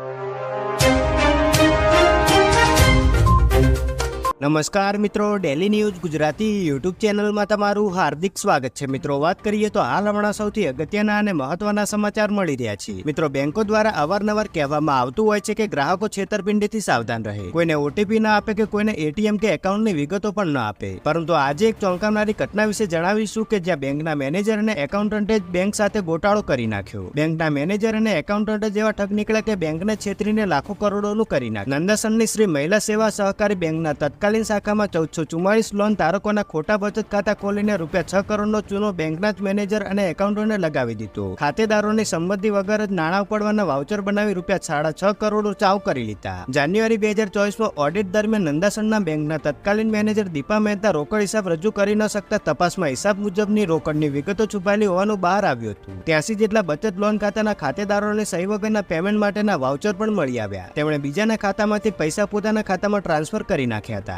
you. નમસ્કાર મિત્રો daily news Gujarati YouTube ચેનલમાં તમારું હાર્દિક સ્વાગત છે. મિત્રો, વાત કરીએ તો હાલ હમણાં સૌથી અગત્યના અને મહત્વના સમાચાર મળી રહ્યા છે. મિત્રો, બેંકો દ્વારા અવારનવાર કહેવામાં આવતું હોય છે કે ગ્રાહકો છેતરપિંડીથી સાવધાન રહે. કોઈને ઓટીપી ના આપે કે કોઈને એટીએમ કે એકાઉન્ટની વિગતો પણ ન આપે. પરંતુ આજે એક ચોંકાવનારી ઘટના વિશે જણાવીશું કે જ્યાં બેંકના મેનેજર અને એકાઉન્ટન્ટે બેંક સાથે ગોટાળો કરી નાખ્યો. બેંકના મેનેજર અને એકાઉન્ટન્ટ જેવા ઠગ નીકળ્યા કે બેંકને છેતરીને લાખો કરોડોનું કરી નાખ્યું. નંદાસનની શ્રી મહિલા સેવા સહકારી બેંકના તત્કાલીન શાખામાં ચૌદસો ચુમ્માળીસ લોન ધારકોના ખોટા બચત ખાતા ખોલીને રૂપિયા છ કરોડનો ચૂનો બેંકના જ મેનેજર અને એકાઉન્ટને લગાવી દીધો. ખાતેદારોની સંમતિ વગર જ નાણાં ઉપાડવાના વાઉચર બનાવી રૂપિયા સાડા છ કરોડ ચાવ કરી લીધા. જાન્યુઆરી બે હજાર ચોવીસમાં ઓડિટ દરમિયાન નંદાસનના બેંકના તત્કાલીન મેનેજર દીપા મહેતા રોકડ હિસાબ રજૂ કરી ન શકતા તપાસમાં હિસાબ મુજબની રોકડની વિગતો છુપાયેલી હોવાનું બહાર આવ્યું હતું. ત્યાંસી જેટલા બચત લોન ખાતાના ખાતેદારોને સહી વગરના પેમેન્ટ માટેના વાઉચર પણ મળી આવ્યા. તેમણે બીજાના ખાતામાંથી પૈસા પોતાના ખાતામાં ટ્રાન્સફર કરી નાખ્યા હતા.